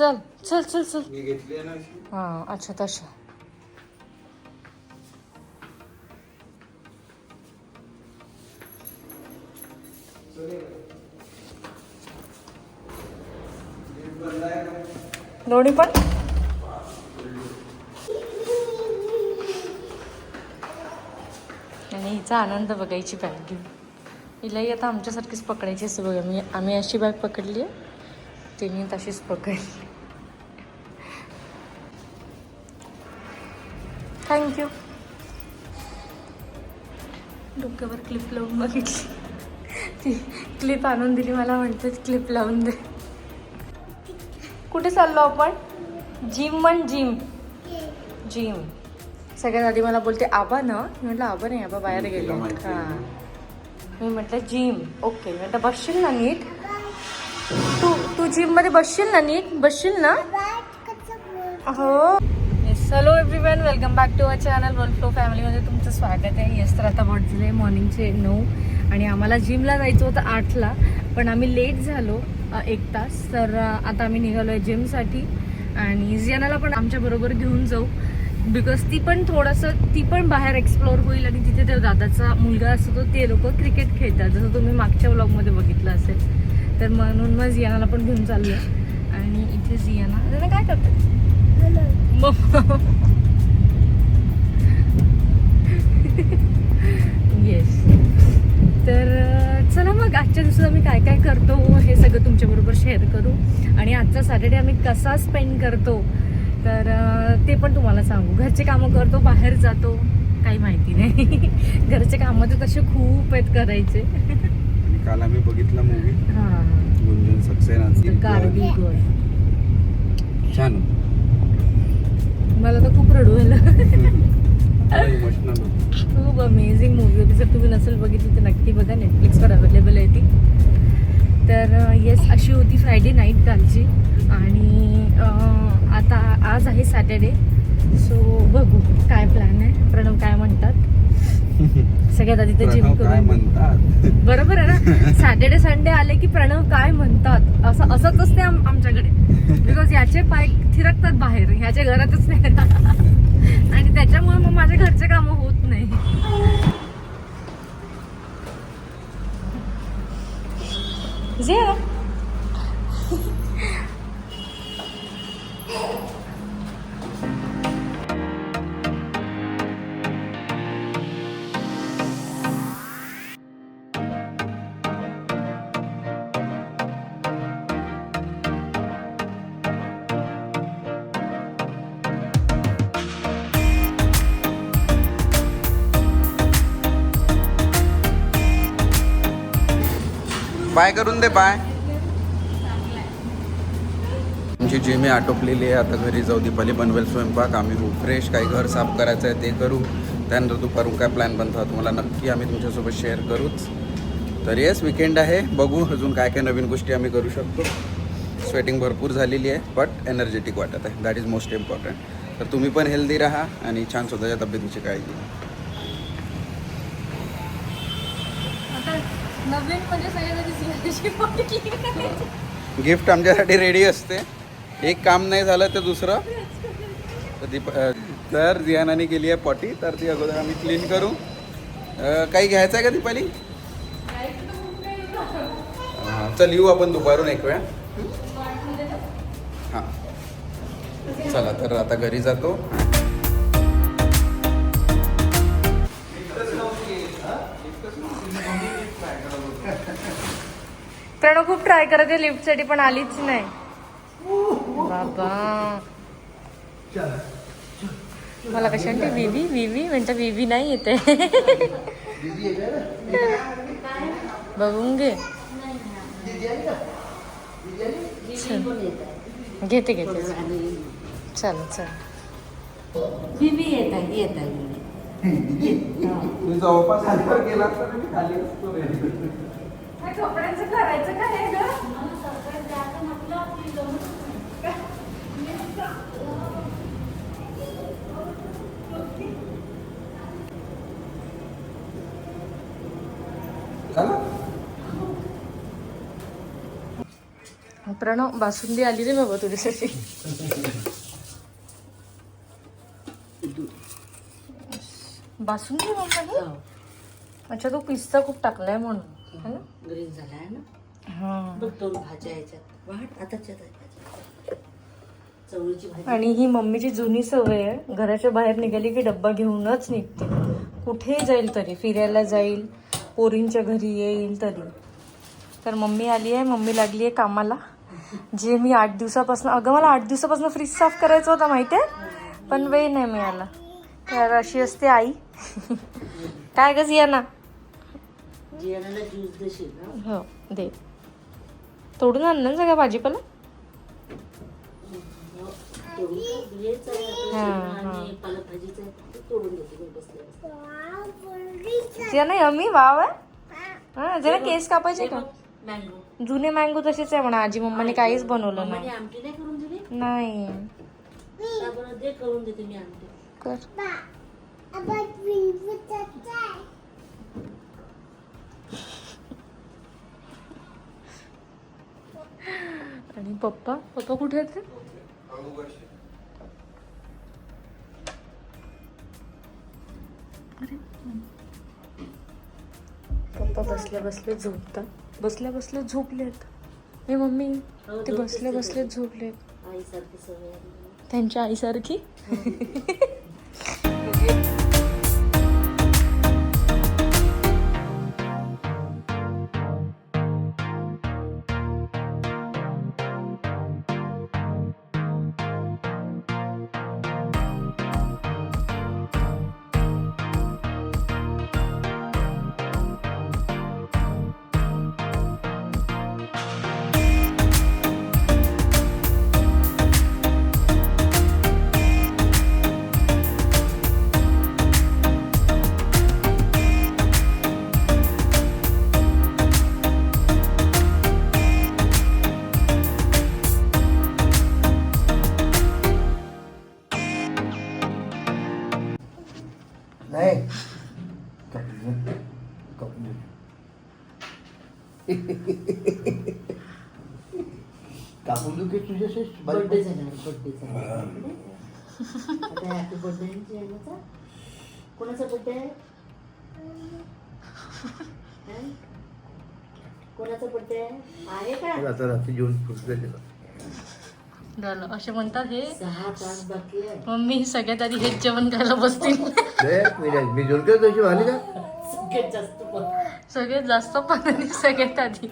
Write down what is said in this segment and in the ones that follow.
चल चल चल चल. मी घेतली आहे ना अशी. हां अच्छा तशा. दोन्ही पण? आणि हिचा आनंद बघायची बॅग घेऊन. हिलाही आता आमच्यासारखीच पकडायची असं बघा. मी आम्ही अशी बॅग पकडली आहे तिने तशीच पकडली. थँक्यू डोक्यावर क्लिप लावून बघितली. ती क्लिप आणून दिली मला म्हणते क्लिप लावून दे. कुठे चाललो आपण? जिम म्हण जिम. जिम. सगळ्यात आधी मला बोलते आबा ना? मी म्हटलं आबा नाही आबा बाहेर गेले. हां. मी म्हटलं जिम. ओके. मी म्हटलं बसशील ना नीट? तू तू जिममध्ये बसशील ना नीट? बसशील ना? हो hello everyone welcome back to our channel one flow फॅमिलीमध्ये तुमचं स्वागत आहे. येस तर आता वाटले मॉर्निंगचे नऊ आणि आम्हाला जिमला जायचं होतं आठला पण आम्ही लेट झालो एक तास. तर आता आम्ही निघालो आहे जिमसाठी आणि जियानाला पण आमच्याबरोबर घेऊन जाऊ. बिकॉज ती पण थोडंसं ती पण बाहेर एक्सप्लोअर होईल आणि तिथे त्या दादाचा मुलगा असतो तो ते लोक क्रिकेट खेळतात. जसं तुम्ही मागच्या व्लॉगमध्ये बघितलं असेल. तर म्हणून मग जियानाला पण घेऊन चाललो आणि इथे जियाना त्यांना काय करतात येस तर चला मग आजच्या दिवसात आम्ही काय काय करतो हे सगळं तुमच्याबरोबर शेअर करू. आणि आजचा सॅटर्डे आम्ही कसा स्पेंड करतो तर ते पण तुम्हाला सांगू. घरचे कामं करतो बाहेर जातो. काही माहिती नाही. घरचे कामं तर तसे खूप आहेत करायचे. काल आम्ही बघितला मूवी हां. गुंजन सक्सेना कार्बी गोड छान. होतं. मला तर खूप रडू आलं. खूप अमेझिंग मूवी होती. जर तुम्ही नसेल बघितली तर नक्की बघा. नेटफ्लिक्सवर अवेलेबल आहे ती. तर येस अशी होती फ्रायडे नाईट कालची. आणि आता आज आहे सॅटर्डे सो बघू. सगळ्यात आधी ते जिम करून. बरोबर आहे ना? सॅटर्डे संडे आले की प्रणव काय म्हणतात? असं असंच असते आम- आमच्याकडे. बिकॉज याचे पाय थिरकतात बाहेर ह्याच्या घरातच नाही. आणि त्याच्यामुळे मग माझ्या घरचे कामं होत नाही. जे बाय करून दे बाय आमची जिमी आटोपलेली आहे. आता घरी जाऊ दीपाली बनवेल स्वयंपाक. आम्ही होऊ फ्रेश काही घर साफ करायचं आहे ते करू. त्यानंतर दुपारून काय प्लॅन बनतात तुम्हाला नक्की आम्ही तुमच्यासोबत शेअर करूच. तर येस विकेंड आहे. बघू अजून काय काय नवीन गोष्टी आम्ही करू शकतो. स्वेटिंग भरपूर झालेली आहे बट एनर्जेटिक वाटत आहे. दॅट इज मोस्ट इम्पॉर्टंट तर तुम्ही पण हेल्दी राहा आणि छान स्वतःच्या तब्येतीची काळजी घ्या. आता नवीन म्हणजे गिफ्ट आमच्यासाठी रेडी असते. एक काम नाही झालं तर दुसरं. दीप तर जियानाने केली आहे पॉटी तर ती अगोदर आम्ही क्लीन करू. काही घ्यायचं आहे का दीपाली? हां चल येऊ आपण दुपारून एक वेळा. हां. चला तर आता घरी जातो. प्रणव खूप ट्राय करत आहे लिफ्टसाठी पण आलीच नाही. बाबा. मला कशा म्हणते विवी विवी म्हणतं विवी नाही येते बघून घे. चल. घेते घेते. चल चल. तू जवळपास आल्यावर गेला तर मी खाली असतो. रे. कपड्यांचं करायचं काय ग? चला. प्रणव बासुंदी आली रे बाबा तुझ्यासाठी. बासुंदी मम्मा ही? अच्छा तो पिस्ता खूप टाकलाय म्हणून. ना ग्रीन झाला आहे ना? हा. बघ दोन भाज्या याच्यात. वाट आताच्या भाज्या. चवळीची भाजी. आणि ही मम्मीची जुनी सवय आहे. घराच्या बाहेर निघाली की डब्बा घेऊनच निघते. कुठेही जाईल तरी फिरायला जाईल पोरींच्या घरी येईल तरी. तर मम्मी आली आहे मम्मी लागली आहे कामाला. जे मी आठ दिवसापासून अगं मला आठ दिवसापासून फ्रीज साफ करायचं होता माहिती आहे? पण वेळ नाही मिळाला. तर अशी असते आई. काय गं या ना जियानाला ज्यूस देशील ना? हो दे. तोडून आण ना सगळ्या भाजीपाला. हो, तोडून का? हेच आहे आपलं हा, शेंगा आणि पालक भाजीचं आहे. ते तोडून देते मी बसल्या बसल्या. जिया नाही अम्मी वाव आहे. हा जरा केस कापायचे का? जुने मँगो तसेच आहे म्हणा आजी मम्माने काहीच बनवलं मम्माने नाही. आमटी नाही करून दिली? नाही. का बरं? दे करून देते मी आमटी. कर आणि पप्पा पप्पा कुठे आहेत रे? पप्पा बसल्या बसले झोपतात. बसल्या बसल्या झोपलेत. हे मम्मी हो, ते बसल्या ते बसले झोपलेत. त्यांच्या आईसारखी? कापून देऊ की तुझ्याशी बर्थडे झाला बर्थडे झाला आता हॅपी बर्थडे आहे जियानाचा कोणाचा बर्थडे आहे? हं? कोणाचा बर्थडे आहे? का? आता रात्री जेवण झालं. असे म्हणतात हे सहा तास बाकी आहे. मम्मी सगळ्यात आधी हेच जेवण करायला बसतील. मी नाही मी जेवण करतो तशी वाली का? सगळ्यात जास्त. सगळ्यात जास्त पाणी सगळ्यात आधी.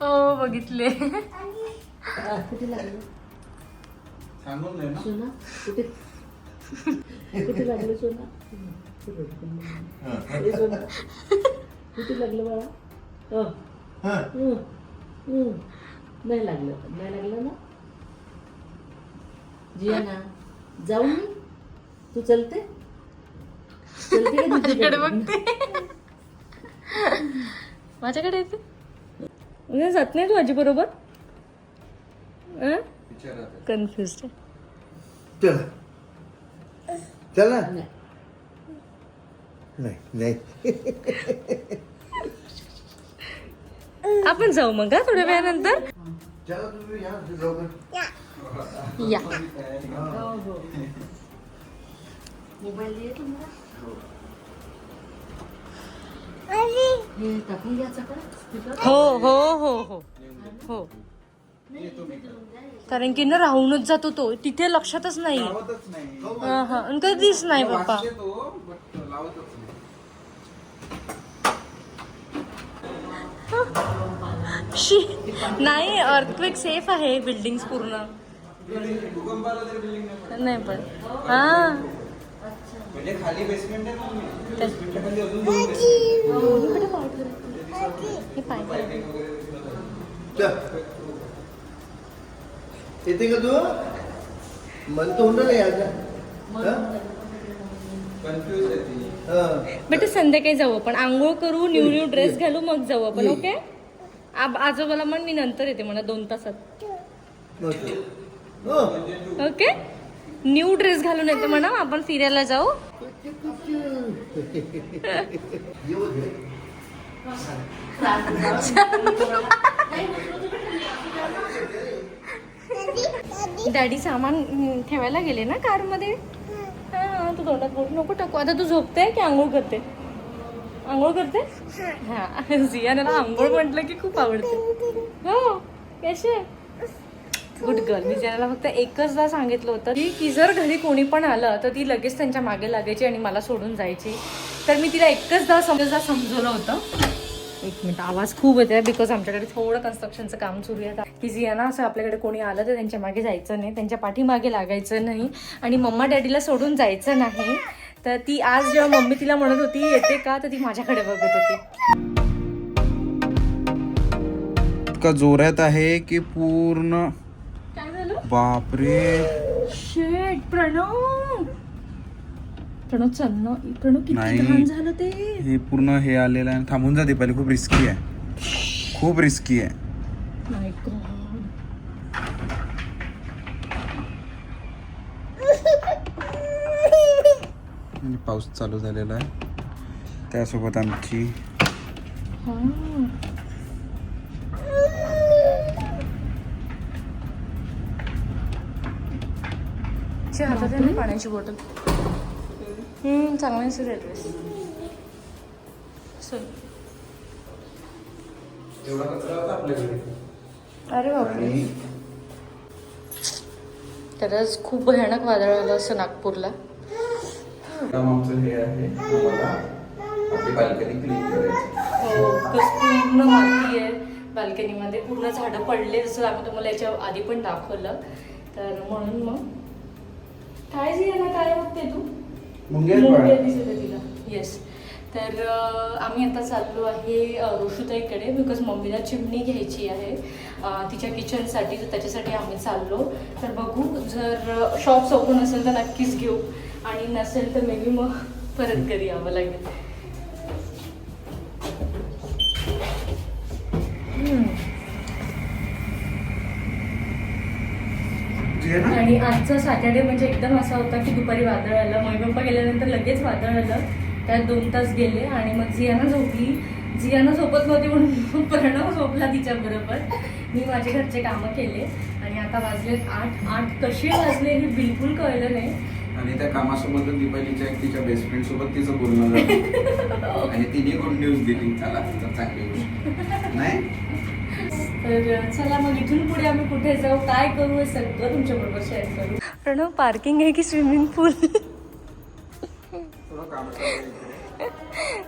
हो बघितले. कुठे लागलं ना. सोना कुठे? कुठे लागलं सोना? कुठे लागलं बाळा? हो. हं. हं. नाही लागलं. नाही लागलं ना? जियाना जाऊ मी तू चलते? चलते का माझ्याकडे तुझ्याकडे? बघते. माझ्याकडे येते. उद्या जात नाही तू आजी बरोबर? कन्फ्युज चल. चल. ना नाही. नाही. आपण जाऊ मग हा थोड्या वेळानंतर? या. मोबाईल दे तुम्हाला हे. टाकून घ्यायचा का स्पीकर हो हो हो हो. हो. कारण की ना राहूनच जातो तो. तिथे लक्षातच नाही. हा हा. आणि कधीच नाही पप्पा वाचते तो बट लावतच नाही. शी. नाही अर्थक्वेक सेफ आहे बिल्डिंग पूर्ण. नाही पण. हा. म्हणजे खाली बेसमेंट आहे ना मम्मी. basement खाली अजून दोन basement हे पाय. चल येते का तू? मन तो होणार नाही आता हा? बेटा संध्याकाळी जाऊ आपण आंघोळ करू न्यू न्यू ड्रेस घालू मग जाऊ आपण. ओके आजोबाला म्हण मी नंतर येते म्हणा दोन तासात. ओके. न्यू ड्रेस घालून येते म्हणा आपण फिरायला जाऊ. डॅडी सामान ठेवायला गेले ना कारमध्ये हा तू तोंडात बोट नको टाकू. आता तू झोपते की आंघोळ करते? आंघोळ करते? हा. जियाला आंघोळ म्हटलं की खूप आवडते. हो कसे गुड गर्ल मी ज्याला फक्त एकचदा सांगितलं होतं की की जर घरी कोणी पण आलं तर ती लगेच त्यांच्या मागे लागायची आणि मला सोडून जायची. तर मी तिला एकचदा समजदा समजवलं होतं. एक मिनिट आवाज खूप येते बिकॉज आमच्याकडे थोडं कन्स्ट्रक्शनचं काम सुरू आहे की जी ना असं आपल्याकडे कोणी आलं तर त्यांच्या मागे जायचं नाही त्यांच्या पाठीमागे लागायचं नाही आणि मम्मा डॅडीला सोडून जायचं नाही. तर ती आज जेव्हा मम्मी तिला म्हणत होती येते का? तर ती माझ्याकडे बघत होती. इतका जोरात आहे की पूर्ण बापरे. शेट प्रणव. प्रणव चल ना. प्रणव किती नाही. घाण झालं ते. हे पूर्ण हे आलेलं आहे थांबून जा दीपाली खूप रिस्की आहे. खूप रिस्की आहे. माय गॉड आणि पाऊस चालू झालेला आहे. त्यासोबत आमची ची हातात आहे ना पाण्याची बॉटल हम्म चांगला दिसत आहे ड्रेस अरे बापरे. खरंच खूप भयानक वादळ आलं असं नागपूरला. आमचं हे आहे आम्हाला आपली बाल्कनी क्लीन करायची. हो पूर्ण माती आहे बाल्कनीमध्ये. पूर्ण झाडं पडले जसं आम्ही तुम्हाला याच्या आधी पण दाखवलं. तर म्हणून मग काय जी ना काय बघते तू? दिसत आहे तिला. येस तर आम्ही आता चाललो आहे ऋषुताईकडे बिकॉज मम्मीला चिमणी घ्यायची आहे तिच्या किचनसाठी तर त्याच्यासाठी आम्ही चाललो. तर बघू जर शॉप्स ओपन असेल तर नक्कीच घेऊ. आणि नसेल तर मे बी मग परत घरी यावं लागेल. आणि आजचा सॅटर्डे म्हणजे एकदम असा होता की दुपारी वादळ आलं. मम्मी पप्पा गेल्यानंतर लगेच वादळ आलं. त्यात दोन तास गेले आणि मग जियाना झोपली. जियाना झोपत नव्हती म्हणून प्रणव झोपला तिच्या बरोबर. मी माझे घरचे कामं केले आणि आता वाजले आठ. आठ कसे वाजले हे बिलकुल कळलं नाही. आणि त्या कामासोबत दीपालीच्या एक तिच्या बेस्ट फ्रेंड सोबत तिचं बोलणं झालं. आणि तिने गुड न्यूज दिली. चला तर चांगली गोष्ट. नाही? तर चला मग इथून पुढे आम्ही कुठे जाऊ काय करू हे सगळं तुमच्या बरोबर शेअर करू. प्रणव पार्किंग आहे की स्विमिंग पूल.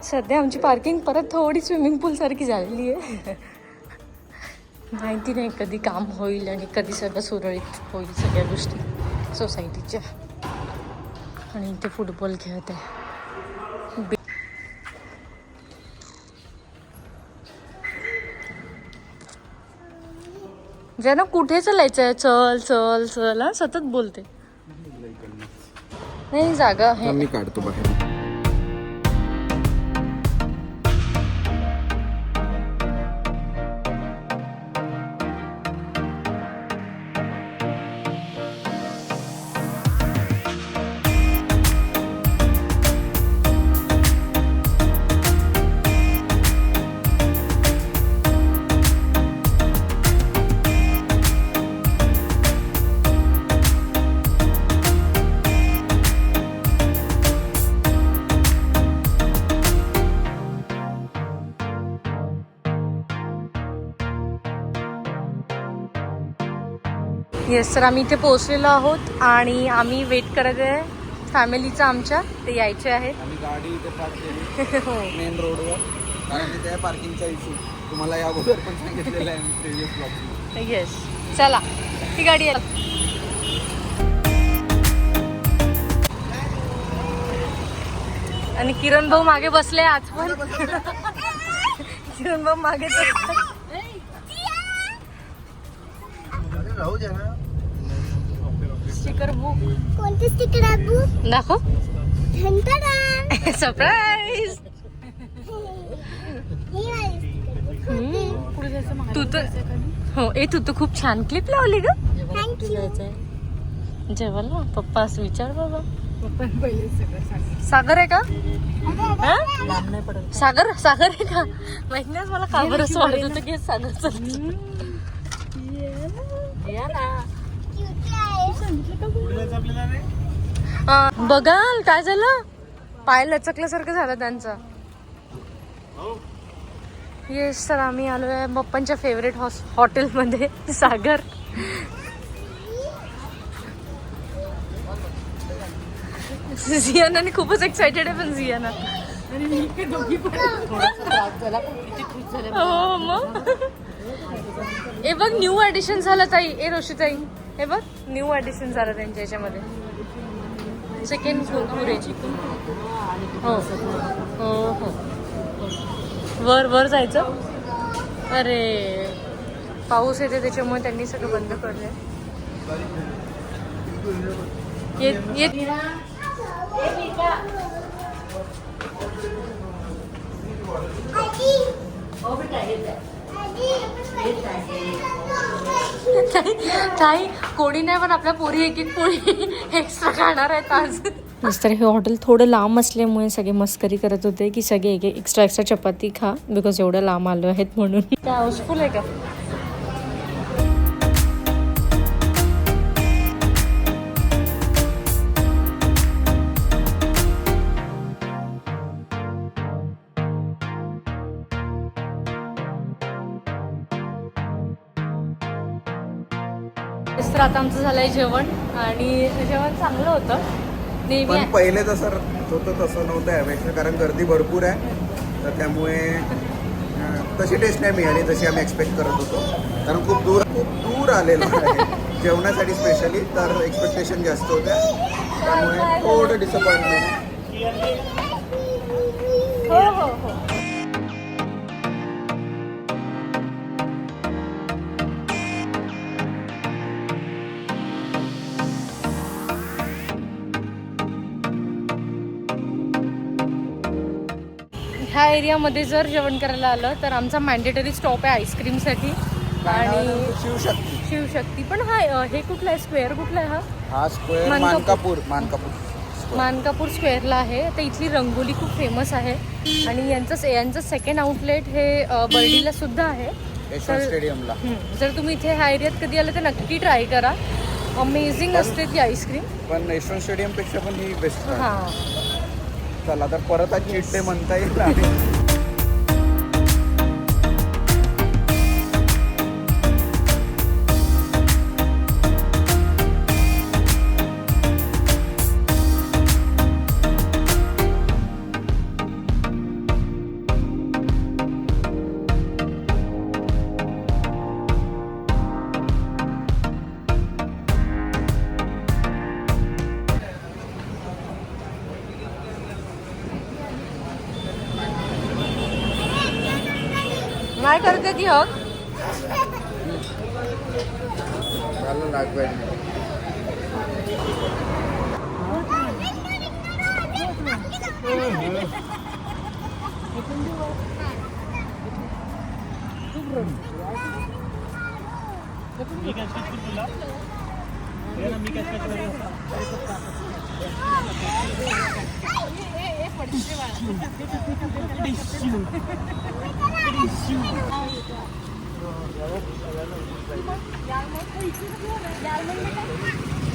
सध्या आमची पार्किंग परत थोडी स्विमिंग पूल सारखी झालेली आहे. माहिती नाही कधी काम होईल आणि कधी सगळं सुरळीत होईल सगळ्या गोष्टी सोसायटीच्या आणि इथे फुटबॉल खेळत आहे. ज्यांना कुठे चलायचं आहे चल चल चल हा सतत बोलते. नाही जागा आहे. मी काढतो बाहेर. येस तर आम्ही इथे पोहोचलेलो आहोत आणि आम्ही वेट करत आहे. फॅमिलीचं आमच्या ते यायचे आहेत. आम्ही गाडी इथे पार्क केली. हो. मेन रोडवर कारण तिथे आहे पार्किंगचा इश्यू तुम्हाला या अगोदर पण सांगितलेलं आहे प्रिव्हियस ब्लॉग येस चला ती गाडी आहे. आणि किरण भाऊ मागे बसले आज पण. किरण भाऊ मागे राहू द्या ना. स्टिकर बुक कोणती स्टिकर आहे बू दाखव. धनतरा सरप्राईज ही वाली तू तर हो ए तू तर खूप छान क्लिप लावली ग. थँक्यू जेवायला पप्पा असं विचार बाबा. सागर आहे का? हा? लांब नाही पडत. सागर सागर आहे का? माहीत नाही मला का बरं असं वाटत होतं की सागर चालतं. या ना. बघाल काय झालं? पाय लचकल्यासारखं झालं त्यांचं. येस तर आम्ही आलो आहे बप्पांच्या फेवरेट हॉस हॉटेलमध्ये सागर. झियानाने खूपच एक्साइटेड आहे पण झियाना हो मग. ए बघ न्यू ऍडिशन झालं ताई. ए रोशी ताई हे बघ न्यू ऍडिशन झालं त्यांच्या याच्यामध्ये. चिकन कुरकुरे हो हो हो. वर वर जायचं? अरे पाऊस येते त्याच्यामुळे त्यांनी सगळं बंद करलंय. येत येत. ताई ताई कोणी नाही पण आपल्या पोरी एक एक पोळी एक्स्ट्रा खाणार आहेत आज. तर हे हॉटेल थोडं लांब असल्यामुळे सगळे मस्करी करत होते की सगळे एक एक्स्ट्रा एक्स्ट्रा चपाती खा बिकॉज एवढं लांब आलो आहेत म्हणून. हाऊसफुल आहे का? आता आमचं झालंय जेवण आणि जेवण चांगलं होतं. नेहमी पण पहिले जसं होतं तसं नव्हतं यापेक्षा कारण गर्दी भरपूर आहे. तर त्यामुळे तशी टेस्ट नाही मिळाली जशी आम्ही एक्सपेक्ट करत होतो. कारण खूप दूर खूप दूर आलेलो आहे. जेवणासाठी स्पेशली तर एक्सपेक्टेशन जास्त होत्या. त्यामुळे थोडं डिसअपॉइंटमेंट हो हो हो. एरियामध्ये जर जेवण करायला आलं तर आमचा मॅन्डेटरी स्टॉप आहे आईस्क्रीमसाठी आणि शिवशक्ती. शिवशक्ती. पण हा हे कुठला आहे? स्क्वेअर कुठला आहे हा? हा स्क्वेअर मानकापूर. मानकापूर मानकापूर स्क्वेअरला आहे. तर इथली रंगोली खूप फेमस आहे. आणि यांचं यांचं सेकंड आउटलेट हे बर्डीला सुद्धा आहे. स्टेडियमला. जर तुम्ही इथे ह्या एरियात कधी आलं तर नक्की ट्राय करा. अमेझिंग असते ती आईस्क्रीम पण यशवंत स्टेडियमपेक्षा पण ही बेस्ट हां. चला तर परत आज म्हणता येईल आणि नाही करते ती हक झालं लागवायला उद्या Yarmak ayıcı diyor. Yarmak ne kadar?